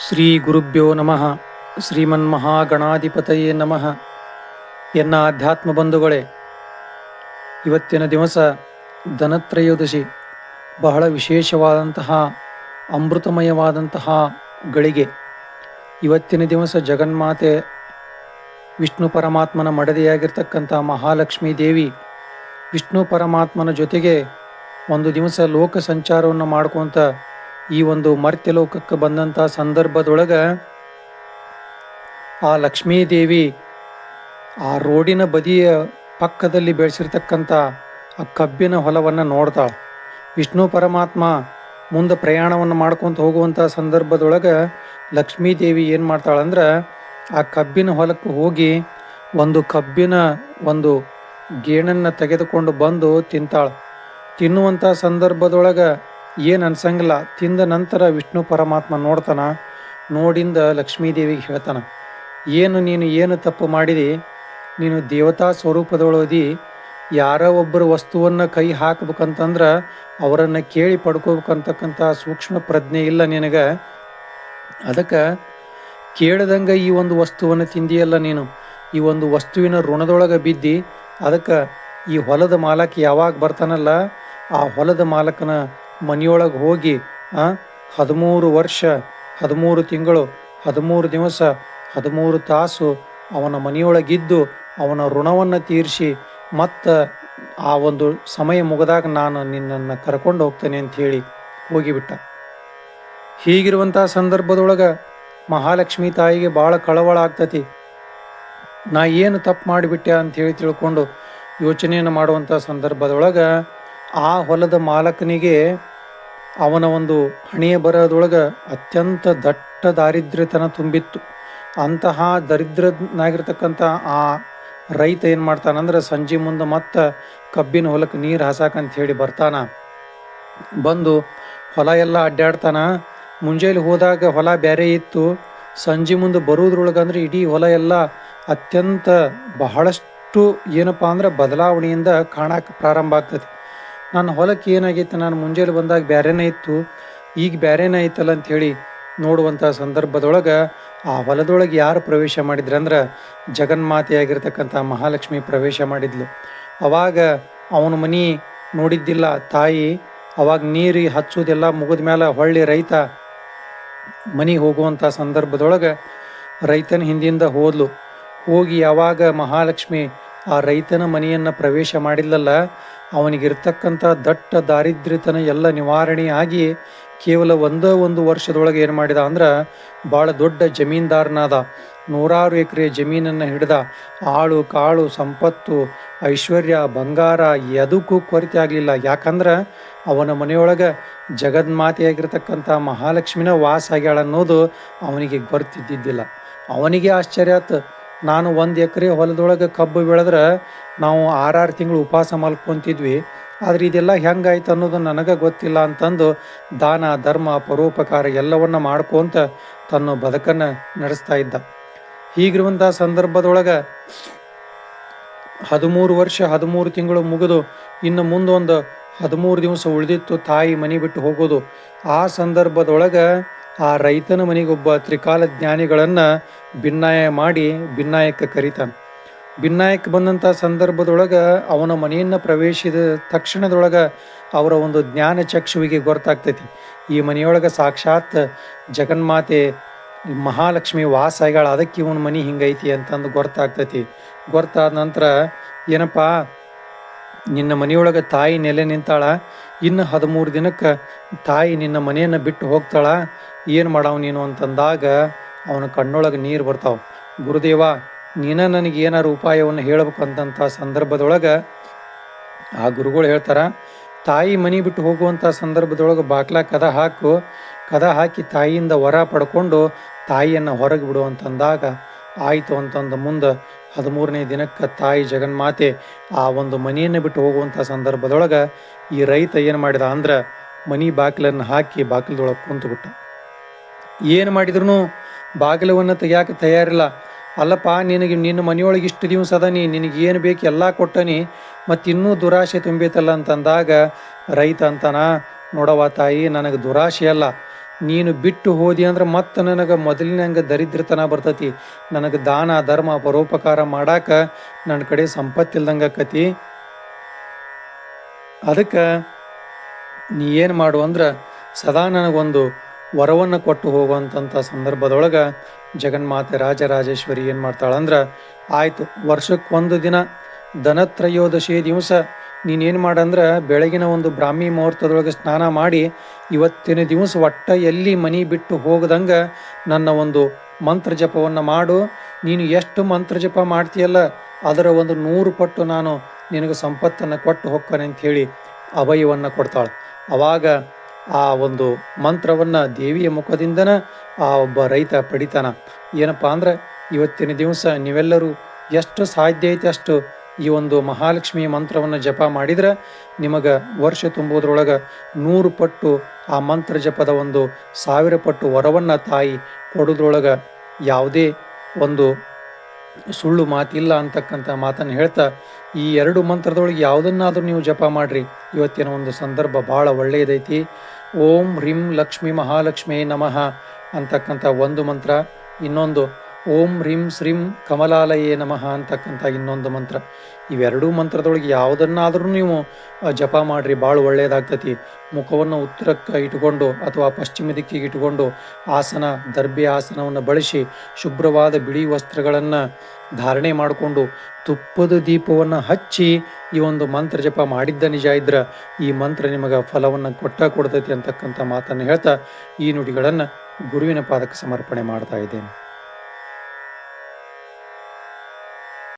ಶ್ರೀ ಗುರುಭ್ಯೋ ನಮಃ. ಶ್ರೀಮನ್ ಶ್ರೀಮನ್ಮಹಾಗಣಾಧಿಪತಯೇ ನಮಃ. ಎನ್ನ ಆಧ್ಯಾತ್ಮ ಬಂಧುಗಳೇ, ಇವತ್ತಿನ ದಿವಸ ಧನತ್ರಯೋದಶಿ ಬಹಳ ವಿಶೇಷವಾದಂತಹ, ಅಮೃತಮಯವಾದಂತಹ ಗಳಿಗೆ. ಇವತ್ತಿನ ದಿವಸ ಜಗನ್ಮಾತೆ ವಿಷ್ಣು ಪರಮಾತ್ಮನ ಮಡದಿಯಾಗಿರ್ತಕ್ಕಂಥ ಮಹಾಲಕ್ಷ್ಮೀ ದೇವಿ ವಿಷ್ಣು ಪರಮಾತ್ಮನ ಜೊತೆಗೆ ಒಂದು ದಿವಸ ಲೋಕ ಸಂಚಾರವನ್ನು ಮಾಡ್ಕೊತ ಈ ಒಂದು ಮರ್ತ್ಯಲೋಕಕ್ಕೆ ಬಂದಂಥ ಸಂದರ್ಭದೊಳಗೆ ಆ ಲಕ್ಷ್ಮೀದೇವಿ ಆ ರೋಡಿನ ಬದಿಯ ಪಕ್ಕದಲ್ಲಿ ಬೆಳೆಸಿರ್ತಕ್ಕಂಥ ಆ ಕಬ್ಬಿನ ಹೊಲವನ್ನು ನೋಡ್ತಾಳೆ. ವಿಷ್ಣು ಪರಮಾತ್ಮ ಮುಂದೆ ಪ್ರಯಾಣವನ್ನು ಮಾಡ್ಕೊತ ಹೋಗುವಂಥ ಸಂದರ್ಭದೊಳಗೆ ಲಕ್ಷ್ಮೀದೇವಿ ಏನು ಮಾಡ್ತಾಳಂದ್ರೆ ಆ ಕಬ್ಬಿನ ಹೊಲಕ್ಕೆ ಹೋಗಿ ಒಂದು ಕಬ್ಬಿನ ಒಂದು ಗೇಣನ್ನು ತೆಗೆದುಕೊಂಡು ಬಂದು ತಿಂತಾಳೆ. ತಿನ್ನುವಂಥ ಸಂದರ್ಭದೊಳಗೆ ಏನು ಅನ್ಸಂಗಿಲ್ಲ. ತಿಂದ ನಂತರ ವಿಷ್ಣು ಪರಮಾತ್ಮ ನೋಡ್ತಾನ, ನೋಡಿಂದ ಲಕ್ಷ್ಮೀದೇವಿಗೆ ಹೇಳ್ತಾನ, ಏನು ನೀನು ಏನು ತಪ್ಪು ಮಾಡಿದಿ? ನೀನು ದೇವತಾ ಸ್ವರೂಪದೊಳದಿ ಯಾರೋ ಒಬ್ಬರ ವಸ್ತುವನ್ನು ಕೈ ಹಾಕ್ಬೇಕಂತಂದ್ರೆ ಅವರನ್ನು ಕೇಳಿ ಪಡ್ಕೋಬೇಕಂತಕ್ಕಂಥ ಸೂಕ್ಷ್ಮ ಪ್ರಜ್ಞೆ ಇಲ್ಲ ನಿನಗೆ. ಅದಕ್ಕೆ ಕೇಳ್ದಂಗೆ ಈ ಒಂದು ವಸ್ತುವನ್ನು ತಿಂದಿಯಲ್ಲ ನೀನು. ಈ ಒಂದು ವಸ್ತುವಿನ ಋಣದೊಳಗೆ ಬಿದ್ದಿ, ಅದಕ್ಕೆ ಈ ಹೊಲದ ಮಾಲಕ ಯಾವಾಗ ಬರ್ತಾನಲ್ಲ, ಆ ಹೊಲದ ಮಾಲಕನ ಮನೆಯೊಳಗೆ ಹೋಗಿ ಹದಿಮೂರು ವರ್ಷ, ಹದಿಮೂರು ತಿಂಗಳು, ಹದಿಮೂರು ದಿವಸ, ಹದಿಮೂರು ತಾಸು ಅವನ ಮನೆಯೊಳಗಿದ್ದು ಅವನ ಋಣವನ್ನು ತೀರಿಸಿ ಮತ್ತು ಆ ಒಂದು ಸಮಯ ಮುಗಿದಾಗ ನಾನು ನಿನ್ನನ್ನು ಕರ್ಕೊಂಡು ಹೋಗ್ತೇನೆ ಅಂತ ಹೇಳಿ ಹೋಗಿಬಿಟ್ಟ. ಹೀಗಿರುವಂಥ ಸಂದರ್ಭದೊಳಗೆ ಮಹಾಲಕ್ಷ್ಮಿ ತಾಯಿಗೆ ಭಾಳ ಕಳವಳ ಆಗ್ತತಿ ನಾ ಏನು ತಪ್ಪು ಮಾಡಿಬಿಟ್ಟೆ ಅಂತ ಹೇಳಿ ತಿಳ್ಕೊಂಡು ಯೋಚನೆಯನ್ನು ಮಾಡುವಂಥ ಸಂದರ್ಭದೊಳಗೆ ಆ ಹೊಲದ ಮಾಲಕನಿಗೆ ಅವನ ಒಂದು ಹಣೆಯ ಬರೋದೊಳಗೆ ಅತ್ಯಂತ ದಟ್ಟ ದಾರಿದ್ರ್ಯತನ ತುಂಬಿತ್ತು. ಅಂತಹ ದರಿದ್ರನಾಗಿರ್ತಕ್ಕಂಥ ಆ ರೈತ ಏನು ಮಾಡ್ತಾನಂದ್ರೆ ಸಂಜೆ ಮುಂದೆ ಮತ್ತೆ ಕಬ್ಬಿನ ಹೊಲಕ್ಕೆ ನೀರು ಹಾಸಾಕಂತ ಹೇಳಿ ಬರ್ತಾನ. ಬಂದು ಹೊಲ ಎಲ್ಲ ಅಡ್ಡಾಡ್ತಾನ. ಮುಂಜಾನೆ ಹೋದಾಗ ಹೊಲ ಬೇರೆ ಇತ್ತು. ಸಂಜೆ ಮುಂದೆ ಬರೋದ್ರೊಳಗೆ ಅಂದ್ರೆ ಇಡೀ ಹೊಲ ಎಲ್ಲ ಅತ್ಯಂತ ಬಹಳಷ್ಟು ಏನಪ್ಪ ಅಂದ್ರೆ ಬದಲಾವಣೆಯಿಂದ ಕಾಣಕ್ಕೆ ಪ್ರಾರಂಭ ಆಗ್ತದೆ. ನನ್ನ ಹೊಲಕ್ಕೆ ಏನಾಗೈತೆ? ನಾನು ಮುಂಜಾನೆ ಬಂದಾಗ ಬ್ಯಾರೇನೇ ಇತ್ತು. ಈಗ ಬ್ಯಾರೇನೇ ಐತಲ್ಲ ಅಂತ ಹೇಳಿ ನೋಡುವಂಥ ಸಂದರ್ಭದೊಳಗೆ ಆ ಹೊಲದೊಳಗೆ ಯಾರು ಪ್ರವೇಶ ಮಾಡಿದ್ರಂದ್ರೆ ಜಗನ್ಮಾತೆಯಾಗಿರ್ತಕ್ಕಂಥ ಮಹಾಲಕ್ಷ್ಮಿ ಪ್ರವೇಶ ಮಾಡಿದ್ಲು. ಅವಾಗ ಅವನ ಮನೆ ನೋಡಿದ್ದಿಲ್ಲ ತಾಯಿ. ಅವಾಗ ನೀರು ಹಚ್ಚೋದೆಲ್ಲ ಮುಗಿದ ಮೇಲೆ ಹೊಳ್ಳಿ ರೈತ ಮನೆಗೆ ಹೋಗುವಂಥ ಸಂದರ್ಭದೊಳಗೆ ರೈತನ ಹಿಂದಿಂದ ಹೋದ್ಲು. ಹೋಗಿ ಯಾವಾಗ ಮಹಾಲಕ್ಷ್ಮಿ ಆ ರೈತನ ಮನೆಯನ್ನು ಪ್ರವೇಶ ಮಾಡಿಲ್ಲಲ್ಲ ಅವನಿಗಿರ್ತಕ್ಕಂಥ ದಟ್ಟ ದಾರಿದ್ರ್ಯತನ ಎಲ್ಲ ನಿವಾರಣೆ ಆಗಿ ಕೇವಲ ಒಂದೇ ಒಂದು ವರ್ಷದೊಳಗೆ ಏನು ಮಾಡಿದ ಅಂದ್ರೆ ಭಾಳ ದೊಡ್ಡ ಜಮೀನ್ದಾರನಾದ ನೂರಾರು ಎಕರೆ ಜಮೀನನ್ನು ಹಿಡಿದ ಆಳು ಕಾಳು ಸಂಪತ್ತು, ಐಶ್ವರ್ಯ, ಬಂಗಾರ ಎದಕ್ಕೂ ಕೊರತೆ ಆಗಲಿಲ್ಲ. ಯಾಕಂದ್ರೆ ಅವನ ಮನೆಯೊಳಗೆ ಜಗನ್ಮಾತೆಯಾಗಿರ್ತಕ್ಕಂಥ ಮಹಾಲಕ್ಷ್ಮಿನ ವಾಸ ಆಗ್ಯಾಳ ಅನ್ನೋದು ಅವನಿಗೆ ಗೊತ್ತಿದ್ದಿದ್ದಿಲ್ಲ. ಅವನಿಗೆ ಆಶ್ಚರ್ಯ ಆತು. ನಾನು ಒಂದು ಎಕರೆ ಹೊಲದೊಳಗೆ ಕಬ್ಬು ಬೆಳೆದ್ರೆ ನಾವು ಆರಾರು ತಿಂಗಳು ಉಪವಾಸ ಮಲ್ಕೊಂತಿದ್ವಿ ಆದ್ರೆ ಇದೆಲ್ಲ ಹೆಂಗಾಯ್ತು ಅನ್ನೋದು ನನಗೆ ಗೊತ್ತಿಲ್ಲ ಅಂತಂದು ದಾನ, ಧರ್ಮ, ಪರೋಪಕಾರ ಎಲ್ಲವನ್ನ ಮಾಡ್ಕೊಂತ ತನ್ನ ಬದುಕನ್ನು ನಡೆಸ್ತಾ ಇದ್ದ. ಹೀಗಿರುವಂಥ ಸಂದರ್ಭದೊಳಗೆ ಹದಿಮೂರು ವರ್ಷ, ಹದಿಮೂರು ತಿಂಗಳು ಮುಗಿದು ಇನ್ನು ಮುಂದೊಂದು ಹದಿಮೂರು ದಿವಸ ಉಳಿದಿತ್ತು ತಾಯಿ ಮನೆ ಬಿಟ್ಟು ಹೋಗೋದು. ಆ ಸಂದರ್ಭದೊಳಗೆ ಆ ರೈತನ ಮನೆಗೊಬ್ಬ ತ್ರಿಕಾಲ ಜ್ಞಾನಿಗಳನ್ನು ಭಿನ್ನಾಯ ಮಾಡಿ ಭಿನ್ನಾಯಕ್ಕೆ ಕರೀತಾನೆ. ಭಿನ್ನಾಯಕ್ಕೆ ಬಂದಂಥ ಸಂದರ್ಭದೊಳಗೆ ಅವನ ಮನೆಯನ್ನು ಪ್ರವೇಶಿದ ತಕ್ಷಣದೊಳಗೆ ಅವರ ಒಂದು ಜ್ಞಾನ ಚಕ್ಷುವಿಗೆ ಗೊತ್ತಾಗ್ತೈತಿ. ಈ ಮನೆಯೊಳಗೆ ಸಾಕ್ಷಾತ್ ಜಗನ್ಮಾತೆ ಮಹಾಲಕ್ಷ್ಮಿ ವಾಸ ಆಗ್ಯಾಳ ಅದಕ್ಕೆ ಇವನ ಮನೆ ಹಿಂಗೈತಿ ಅಂತಂದು ಗೊತ್ತಾಗ್ತೈತಿ. ಗೊತ್ತಾದ ನಂತರ ಏನಪ್ಪ, ನಿನ್ನ ಮನೆಯೊಳಗೆ ತಾಯಿ ನೆಲೆ ನಿಂತಾಳ, ಇನ್ನು ಹದಿಮೂರು ದಿನಕ್ಕೆ ತಾಯಿ ನಿನ್ನ ಮನೆಯನ್ನು ಬಿಟ್ಟು ಹೋಗ್ತಾಳ, ಏನು ಮಾಡಾವ ನೀನು ಅಂತಂದಾಗ ಅವನ ಕಣ್ಣೊಳಗೆ ನೀರು ಬರ್ತಾವೆ. ಗುರುದೇವ, ನೀನ ನನಗೆ ಏನಾರು ಉಪಾಯವನ್ನು ಹೇಳಬೇಕು ಅಂತಂಥ ಸಂದರ್ಭದೊಳಗೆ ಆ ಗುರುಗಳು ಹೇಳ್ತಾರ, ತಾಯಿ ಮನೆ ಬಿಟ್ಟು ಹೋಗುವಂಥ ಸಂದರ್ಭದೊಳಗೆ ಬಾಕ್ಲ ಕದ ಹಾಕು. ಕದ ಹಾಕಿ ತಾಯಿಯಿಂದ ವರ ಪಡ್ಕೊಂಡು ತಾಯಿಯನ್ನು ಹೊರಗೆ ಬಿಡು ಅಂತಂದಾಗ ಆಯಿತು ಅಂತಂದು ಮುಂದೆ ಹದಿಮೂರನೇ ದಿನಕ್ಕೆ ತಾಯಿ ಜಗನ್ಮಾತೆ ಆ ಒಂದು ಮನೆಯನ್ನು ಬಿಟ್ಟು ಹೋಗುವಂಥ ಸಂದರ್ಭದೊಳಗೆ ಈ ರೈತ ಏನು ಮಾಡಿದ ಅಂದ್ರೆ ಮನೆ ಬಾಗಿಲನ್ನು ಹಾಕಿ ಬಾಗಿಲದೊಳಗೆ ಕುಂತುಬಿಟ್ಟ. ಏನು ಮಾಡಿದ್ರು ಬಾಗಿಲವನ್ನು ತೆಗಿಯಾಕೆ ತಯಾರಿಲ್ಲ. ಅಲ್ಲಪ್ಪ, ನಿನಗೆ ನಿನ್ನ ಮನೆಯೊಳಗೆ ಇಷ್ಟು ದಿವಸ ಅದನಿ ನಿನಗೆ ಏನು ಬೇಕು ಎಲ್ಲ ಕೊಟ್ಟನಿ. ಮತ್ತು ಇನ್ನೂ ದುರಾಶೆ ತುಂಬೈತಲ್ಲ ಅಂತಂದಾಗ, ರೈತ ಅಂತನ ನೋಡವ ತಾಯಿ, ನನಗೆ ದುರಾಶೆ ಅಲ್ಲ. ನೀನು ಬಿಟ್ಟು ಹೋದಿ ಅಂದ್ರೆ ಮತ್ತೆ ನನಗೆ ಮೊದಲಿನಂಗೆ ದರಿದ್ರತನ ಬರ್ತತಿ. ನನಗೆ ದಾನ, ಧರ್ಮ, ಪರೋಪಕಾರ ಮಾಡಾಕ ನನ್ನ ಕಡೆ ಸಂಪತ್ತಿಲ್ದಂಗೆ ಆಕತಿ. ಅದಕ್ಕೆ ನೀ ಏನು ಮಾಡು ಅಂದ್ರೆ, ಸದಾ ನನಗೊಂದು ವರವನ್ನು ಕೊಟ್ಟು ಹೋಗುವಂಥ ಸಂದರ್ಭದೊಳಗೆ ಜಗನ್ಮಾತೆ ರಾಜರಾಜೇಶ್ವರಿ ಏನು ಮಾಡ್ತಾಳಂದ್ರೆ, ಆಯಿತು ವರ್ಷಕ್ಕೆ ಒಂದು ದಿನ ದನತ್ರಯೋದಶಿ ದಿವಸ ನೀನೇನು ಮಾಡಂದ್ರೆ, ಬೆಳಗಿನ ಒಂದು ಬ್ರಾಹ್ಮಿ ಮುಹೂರ್ತದೊಳಗೆ ಸ್ನಾನ ಮಾಡಿ ಇವತ್ತಿನ ದಿವಸ ಒಟ್ಟ ಎಲ್ಲಿ ಮನಿ ಬಿಟ್ಟು ಹೋಗದಂಗೆ ನನ್ನ ಒಂದು ಮಂತ್ರ ಜಪವನ್ನು ಮಾಡು. ನೀನು ಎಷ್ಟು ಮಂತ್ರ ಜಪ ಮಾಡ್ತೀಯಲ್ಲ, ಅದರ ಒಂದು ನೂರು ಪಟ್ಟು ನಾನು ನಿನಗೆ ಸಂಪತ್ತನ್ನು ಕೊಟ್ಟು ಹೋಗ್ತಾನೆ ಅಂತ ಹೇಳಿ ಅಭಯವನ್ನು ಕೊಡ್ತಾಳೆ. ಅವಾಗ ಆ ಒಂದು ಮಂತ್ರವನ್ನು ದೇವಿಯ ಮುಖದಿಂದನ ಆ ಒಬ್ಬ ರೈತ ಪಡಿತಾನ. ಏನಪ್ಪ ಅಂದರೆ ಇವತ್ತಿನ ದಿವಸ ನೀವೆಲ್ಲರೂ ಎಷ್ಟು ಸಾಧ್ಯ ಐತೆ ಅಷ್ಟು ಈ ಒಂದು ಮಹಾಲಕ್ಷ್ಮಿ ಮಂತ್ರವನ್ನು ಜಪ ಮಾಡಿದರೆ ನಿಮಗೆ ವರ್ಷ ತುಂಬೋದ್ರೊಳಗೆ ನೂರು ಪಟ್ಟು ಆ ಮಂತ್ರ ಜಪದ ಒಂದು ಸಾವಿರ ಪಟ್ಟು ವರವನ್ನು ತಾಯಿ ಕೊಡೋದ್ರೊಳಗೆ ಯಾವುದೇ ಒಂದು ಸುಳ್ಳು ಮಾತಿಲ್ಲ ಅಂತಕ್ಕಂಥ ಮಾತನ್ನು ಹೇಳ್ತಾ ಈ ಎರಡು ಮಂತ್ರದೊಳಗೆ ಯಾವುದನ್ನಾದರೂ ನೀವು ಜಪ ಮಾಡಿರಿ. ಇವತ್ತಿನ ಒಂದು ಸಂದರ್ಭ ಭಾಳ ಒಳ್ಳೆಯದೈತಿ. ಓಂ ಹ್ರೀಂ ಲಕ್ಷ್ಮಿ ಮಹಾಲಕ್ಷ್ಮಿ ನಮಃ ಅಂತಕ್ಕಂಥ ಒಂದು ಮಂತ್ರ. ಇನ್ನೊಂದು ಓಂ ಹ್ರೀಂ ಶ್ರೀಂ ಕಮಲಾಲಯೇ ನಮಃ ಅಂತಕ್ಕಂಥ ಇನ್ನೊಂದು ಮಂತ್ರ. ಇವೆರಡೂ ಮಂತ್ರದೊಳಗೆ ಯಾವುದನ್ನಾದರೂ ನೀವು ಜಪ ಮಾಡಿರಿ ಭಾಳ ಒಳ್ಳೆಯದಾಗ್ತತಿ ಮುಖವನ್ನು ಉತ್ತರಕ್ಕೆ ಇಟ್ಕೊಂಡು ಅಥವಾ ಪಶ್ಚಿಮ ದಿಕ್ಕಿಗೆ ಇಟ್ಕೊಂಡು ಆಸನ ದರ್ಬೆ ಆಸನವನ್ನು ಬಳಸಿ ಶುಭ್ರವಾದ ಬಿಳಿ ವಸ್ತ್ರಗಳನ್ನು ಧಾರಣೆ ಮಾಡಿಕೊಂಡು ತುಪ್ಪದ ದೀಪವನ್ನು ಹಚ್ಚಿ ಈ ಒಂದು ಮಂತ್ರ ಜಪ ಮಾಡಿದ್ದ ನಿಜ ಇದ್ರೆ ಈ ಮಂತ್ರ ನಿಮಗೆ ಫಲವನ್ನು ಕೊಟ್ಟ ಕೊಡ್ತೈತಿ ಅಂತಕ್ಕಂಥ ಮಾತನ್ನು ಹೇಳ್ತಾ ಈ ನುಡಿಗಳನ್ನು ಗುರುವಿನ ಪಾದಕ್ಕೆ ಸಮರ್ಪಣೆ ಮಾಡ್ತಾ ಇದ್ದೇನೆ.